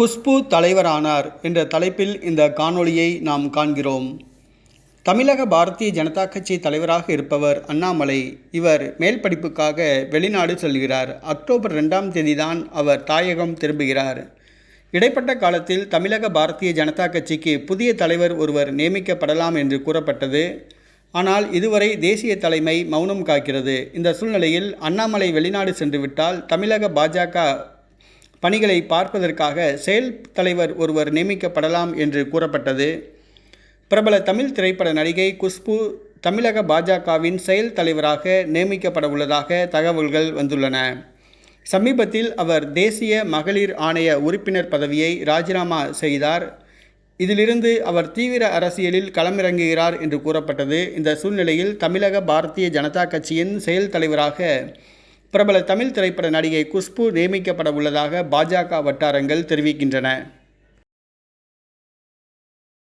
குஷ்பு தலைவரானார் என்ற தலைப்பில் இந்த காணொளியை நாம் காண்கிறோம். தமிழக பாரதிய ஜனதா கட்சி தலைவராக இருப்பவர் அண்ணாமலை. இவர் மேல் படிப்புக்காக வெளிநாடு செல்கிறார். அக்டோபர் ரெண்டாம் தேதிதான் அவர் தாயகம் திரும்புகிறார். இடைப்பட்ட காலத்தில் தமிழக பாரதிய ஜனதா கட்சிக்கு புதிய தலைவர் ஒருவர் நியமிக்கப்படலாம் என்று கூறப்பட்டது. ஆனால் இதுவரை தேசிய தலைமை மௌனம் காக்கிறது. இந்த சூழ்நிலையில் அண்ணாமலை வெளிநாடு சென்றுவிட்டால் தமிழக பாஜக பணிகளை பார்ப்பதற்காக செயல் தலைவர் ஒருவர் நியமிக்கப்படலாம் என்று கூறப்பட்டது. பிரபல தமிழ் திரைப்பட நடிகை குஷ்பு தமிழக பாஜகவின் செயல் தலைவராக நியமிக்கப்பட உள்ளதாக தகவல்கள் வந்துள்ளன. சமீபத்தில் அவர் தேசிய மகளிர் ஆணைய உறுப்பினர் பதவியை ராஜினாமா செய்தார். இதிலிருந்து அவர் தீவிர அரசியலில் களமிறங்குகிறார் என்று கூறப்பட்டது. இந்த சூழ்நிலையில் தமிழக பாரதிய ஜனதா கட்சியின் செயல் தலைவராக பிரபல தமிழ் திரைப்பட நடிகை குஷ்பு நியமிக்கப்பட உள்ளதாக பாஜக வட்டாரங்கள் தெரிவிக்கின்றன.